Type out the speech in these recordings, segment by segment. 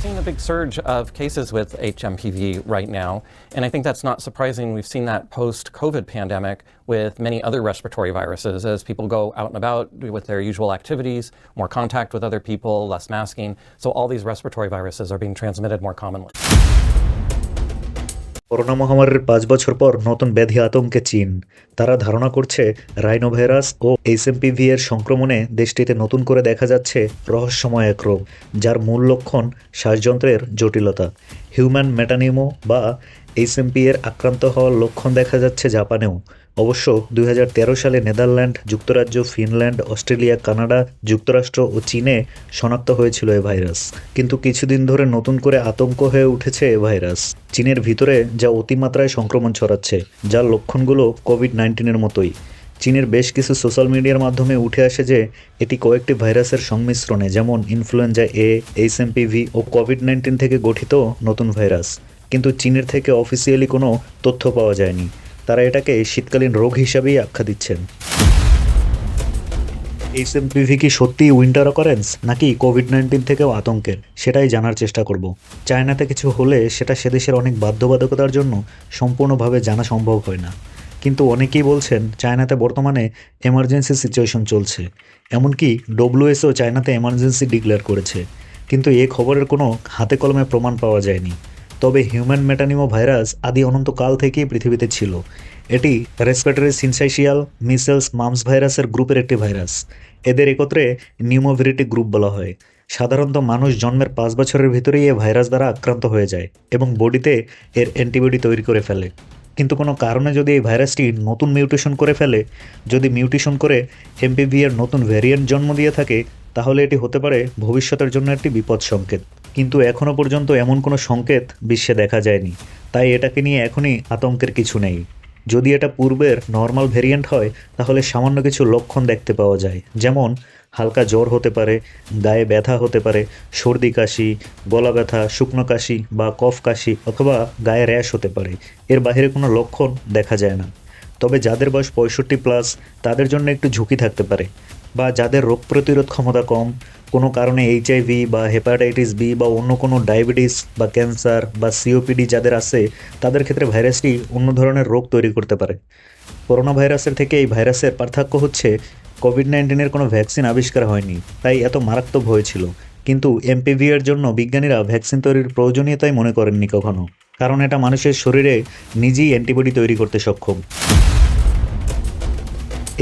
seeing a big surge of cases with HMPV right now, and I think that's not surprising. We've seen that post COVID pandemic with many other respiratory viruses as people go out and about with their usual activities, more contact with other people, less masking. So, all these respiratory viruses are being transmitted more commonly. Corona মহামারীর পাঁচ বছর পর নতুন ব্যাধি আতঙ্কে চীন। তারা ধারণা করছে রাইনোভাইরাস ও এইচএমপিভি এর সংক্রমণে দেশটিতে নতুন করে দেখা যাচ্ছে রহস্যময় এক রোগ, যার মূল লক্ষণ শ্বাসযন্ত্রের জটিলতা। হিউম্যান মেটানিমো বা এইচএমপি এর আক্রান্ত হওয়ার লক্ষণ দেখা যাচ্ছে জাপানেও। অবশ্য দুই হাজার তেরো সালে নেদারল্যান্ড, যুক্তরাজ্য, ফিনল্যান্ড, অস্ট্রেলিয়া, কানাডা, যুক্তরাষ্ট্র ও চীনে শনাক্ত হয়েছিল এ ভাইরাস। কিন্তু কিছুদিন ধরে নতুন করে আতঙ্ক হয়ে উঠেছে এ ভাইরাস। চীনের ভিতরে যা অতিমাত্রায় সংক্রমণ ছড়াচ্ছে, যার লক্ষণগুলো কোভিড নাইন্টিনের মতোই। চীনের বেশ কিছু সোশ্যাল মিডিয়ার মাধ্যমে উঠে আসে যে, এটি কয়েকটি ভাইরাসের সংমিশ্রণে, যেমন ইনফ্লুয়েঞ্জা এ এইচএমপিভি ও কোভিড নাইন্টিন থেকে গঠিত নতুন ভাইরাস। কিন্তু চীনের থেকে অফিসিয়ালি কোনো তথ্য পাওয়া যায়নি। তারা এটাকে শীতকালীন রোগ হিসাবেই আখ্যা দিচ্ছেন। এইচএমপিভি কি সত্যিই উইন্টার অকারেন্স, নাকি কোভিড নাইন্টিন থেকেও আতঙ্কের? সেটাই জানার চেষ্টা করব। চায়নাতে কিছু হলে সেটা সে দেশের অনেক বাধ্যবাধকতার জন্য সম্পূর্ণভাবে জানা সম্ভব হয় না। কিন্তু অনেকেই বলছেন, চায়নাতে বর্তমানে এমার্জেন্সি সিচুয়েশন চলছে। এমনকি ডব্লিউএসও চায়নাতে এমার্জেন্সি ডিক্লেয়ার করেছে। কিন্তু এ খবরের কোনো হাতে কলমে প্রমাণ পাওয়া যায়নি। তবে হিউম্যান মেটানিমো ভাইরাস আদি অনন্তকাল থেকেই পৃথিবীতে ছিল। এটি রেসপিরেটরি সিনসাইশিয়াল মিসেলস মামস ভাইরাসের গ্রুপের একটি ভাইরাস। এদের একত্রে নিউমোভিরিটি গ্রুপ বলা হয়। সাধারণত মানুষ জন্মের পাঁচ বছরের ভিতরেই এ ভাইরাস দ্বারা আক্রান্ত হয়ে যায় এবং বডিতে এর অ্যান্টিবডি তৈরি করে ফেলে। কিন্তু কোনো কারণে যদি এই ভাইরাসটি নতুন মিউটেশন করে ফেলে, যদি মিউটেশন করে এমপিভি এর নতুন ভ্যারিয়েন্ট জন্ম দিয়ে থাকে, তাহলে এটি হতে পারে ভবিষ্যতের জন্য একটি বিপদ সংকেত। কিন্তু এখনও পর্যন্ত এমন কোনো সংকেত বিশ্বে দেখা যায়নি। তাই এটাকে নিয়ে এখনই আতঙ্কের কিছু নেই। যদি এটা পূর্বের নর্মাল ভেরিয়েন্ট হয়, তাহলে সামান্য কিছু লক্ষণ দেখতে পাওয়া যায়। যেমন, হালকা জ্বর হতে পারে, গায়ে ব্যথা হতে পারে, সর্দি কাশি, গলা ব্যথা, শুকনো কাশি বা কফ কাশি অথবা গায়ে র্যাশ হতে পারে। এর বাইরে কোনো লক্ষণ দেখা যায় না। তবে যাদের বয়স পঁয়ষট্টি প্লাস তাদের জন্য একটু ঝুঁকি থাকতে পারে। বা যাদের রোগ প্রতিরোধ ক্ষমতা কম, কোনো কারণে এইচআইভি বা হেপাটাইটিস বি বা অন্য কোনো ডায়াবেটিস বা ক্যান্সার বা সিওপিডি যাদের আছে, তাদের ক্ষেত্রে ভাইরাসটি অন্য ধরনের রোগ তৈরি করতে পারে। করোনা ভাইরাসের থেকে এই ভাইরাসের পার্থক্য হচ্ছে কোভিড নাইন্টিনের কোনো ভ্যাকসিন আবিষ্কার হয়নি, তাই এত মারাত্মক ভয় ছিল। কিন্তু এমপিভি এর জন্য বিজ্ঞানীরা ভ্যাকসিন তৈরির প্রয়োজনীয়তাই মনে করেননি কখনো, কারণ এটা মানুষের শরীরে নিজেই অ্যান্টিবডি তৈরি করতে সক্ষম।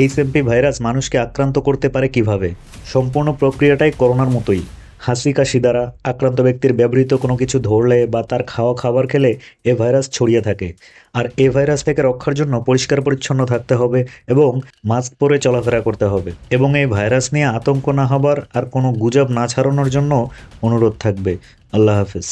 এইচএমপি ভাইরাস মানুষকে আক্রান্ত করতে পারে কীভাবে? সম্পূর্ণ প্রক্রিয়াটাই করোনার মতোই। হাসি, কাশি দ্বারা আক্রান্ত ব্যক্তির ব্যবহৃত কোনো কিছু ধরলে বা তার খাওয়া, খাবার খেলে এ ভাইরাস ছড়িয়ে থাকে। আর এ ভাইরাস থেকে রক্ষার জন্য পরিষ্কার পরিচ্ছন্ন থাকতে হবে এবং মাস্ক পরে চলাফেরা করতে হবে। এবং এই ভাইরাস নিয়ে আতঙ্ক না হবার আর কোনো গুজব না ছাড়ানোর জন্য অনুরোধ থাকবে। আল্লাহ হাফিজ।